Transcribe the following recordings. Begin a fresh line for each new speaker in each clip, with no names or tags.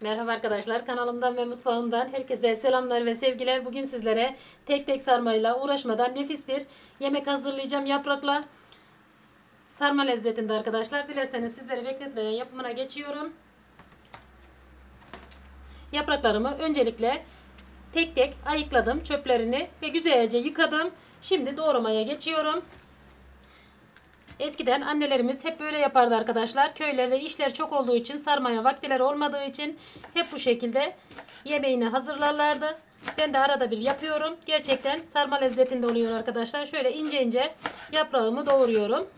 Merhaba arkadaşlar kanalımdan ve mutfağımdan herkese selamlar ve sevgiler. Bugün sizlere tek tek sarmayla uğraşmadan nefis bir yemek hazırlayacağım yaprakla. Sarma lezzetinde arkadaşlar. Dilerseniz sizleri bekletmeden yapımına geçiyorum. Yapraklarımı öncelikle tek tek ayıkladım çöplerini ve güzelce yıkadım. Şimdi doğramaya geçiyorum. Eskiden annelerimiz hep böyle yapardı arkadaşlar. Köylerde işler çok olduğu için sarmaya vaktileri olmadığı için hep bu şekilde yemeğini hazırlarlardı. Ben de arada bir yapıyorum. Gerçekten sarma lezzetinde oluyor arkadaşlar. Şöyle ince ince yaprağımı doğruyorum.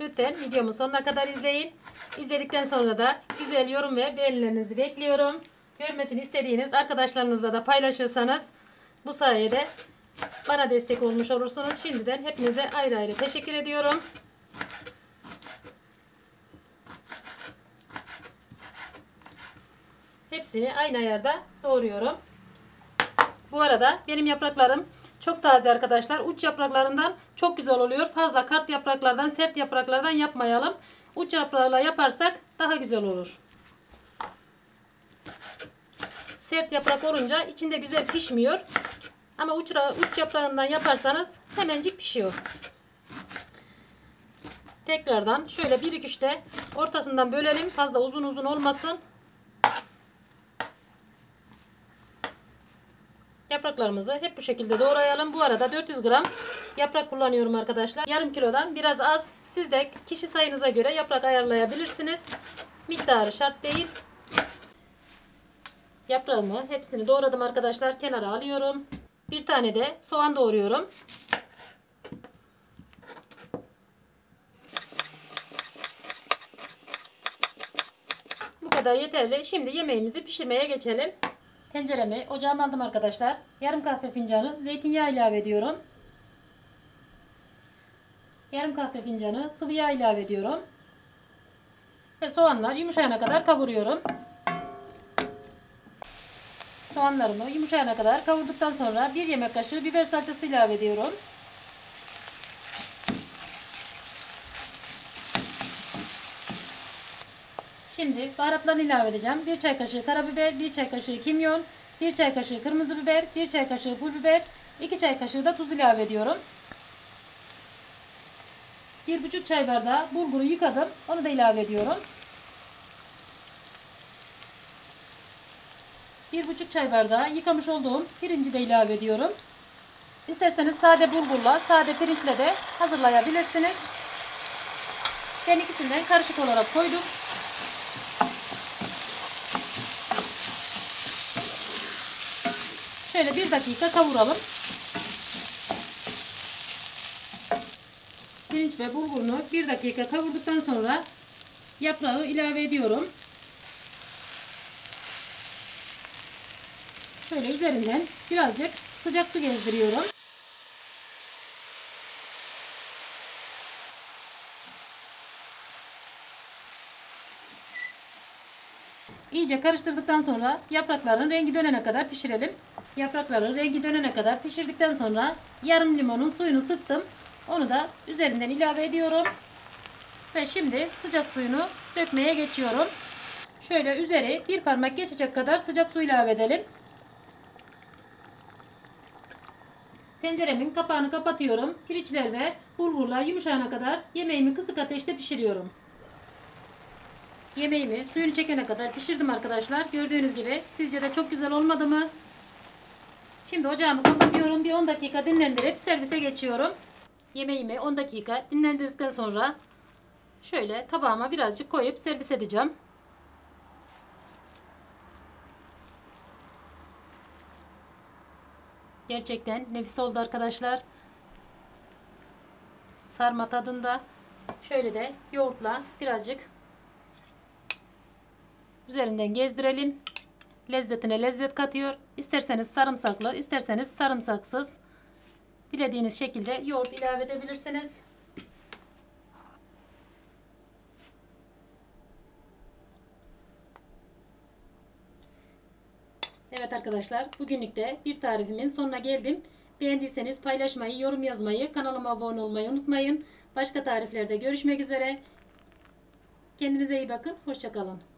Lütfen videomu sonuna kadar izleyin. İzledikten sonra da güzel yorum ve beğenilerinizi bekliyorum. Görmesini istediğiniz arkadaşlarınızla da paylaşırsanız bu sayede bana destek olmuş olursunuz. Şimdiden hepinize ayrı ayrı teşekkür ediyorum. Hepsini aynı ayarda doğruyorum. Bu arada benim yapraklarım çok taze arkadaşlar. Uç yapraklarından çok güzel oluyor. Fazla kart yapraklardan, sert yapraklardan yapmayalım. Uç yaprağıyla yaparsak daha güzel olur. Sert yaprak olunca içinde güzel pişmiyor. Ama uç, uç yaprağından yaparsanız hemencik pişiyor. Tekrardan şöyle bir iki üçte ortasından bölelim. Fazla uzun uzun olmasın. Yapraklarımızı hep bu şekilde doğrayalım. Bu arada 400 gram yaprak kullanıyorum arkadaşlar. Yarım kilodan biraz az. Siz de kişi sayınıza göre yaprak ayarlayabilirsiniz. Miktarı şart değil. Yaprağımı hepsini doğradım arkadaşlar. Kenara alıyorum. Bir tane de soğan doğruyorum. Bu kadar yeterli. Şimdi yemeğimizi pişirmeye geçelim. Tenceremi ocağıma aldım arkadaşlar. Yarım kahve fincanı zeytinyağı ilave ediyorum. Yarım kahve fincanı sıvı yağ ilave ediyorum. Ve soğanlar yumuşayana kadar kavuruyorum. Soğanlarımı yumuşayana kadar kavurduktan sonra bir yemek kaşığı biber salçası ilave ediyorum. Şimdi baharatlarını ilave edeceğim. 1 çay kaşığı karabiber, 1 çay kaşığı kimyon, 1 çay kaşığı kırmızı biber, 1 çay kaşığı pul biber, 2 çay kaşığı da tuz ilave ediyorum. 1,5 çay bardağı bulguru yıkadım. Onu da ilave ediyorum. 1,5 çay bardağı yıkamış olduğum pirinci de ilave ediyorum. İsterseniz sade bulgurla, sade pirinçle de hazırlayabilirsiniz. Ben ikisinden karışık olarak koydum. Şöyle bir dakika kavuralım. Pirinç ve bulgurunu bir dakika kavurduktan sonra yaprağı ilave ediyorum. Şöyle üzerinden birazcık sıcak su gezdiriyorum. İyice karıştırdıktan sonra yaprakların rengi dönene kadar pişirelim. Yaprakların rengi dönene kadar pişirdikten sonra yarım limonun suyunu sıktım. Onu da üzerinden ilave ediyorum. Ve şimdi sıcak suyunu dökmeye geçiyorum. Şöyle üzeri bir parmak geçecek kadar sıcak su ilave edelim. Tenceremin kapağını kapatıyorum. Pirinçler ve bulgurlar yumuşayana kadar yemeğimi kısık ateşte pişiriyorum. Yemeğimi suyunu çekene kadar pişirdim arkadaşlar. Gördüğünüz gibi sizce de çok güzel olmadı mı? Şimdi ocağımı kapatıyorum. Bir 10 dakika dinlendirip servise geçiyorum. Yemeğimi 10 dakika dinlendirdikten sonra şöyle tabağıma birazcık koyup servis edeceğim. Gerçekten nefis oldu arkadaşlar. Sarma tadında. Şöyle de yoğurtla birazcık üzerinden gezdirelim. Lezzetine lezzet katıyor. İsterseniz sarımsaklı, isterseniz sarımsaksız. Dilediğiniz şekilde yoğurt ilave edebilirsiniz. Evet arkadaşlar bugünlük de bir tarifimin sonuna geldim. Beğendiyseniz paylaşmayı, yorum yazmayı, kanalıma abone olmayı unutmayın. Başka tariflerde görüşmek üzere. Kendinize iyi bakın. Hoşçakalın.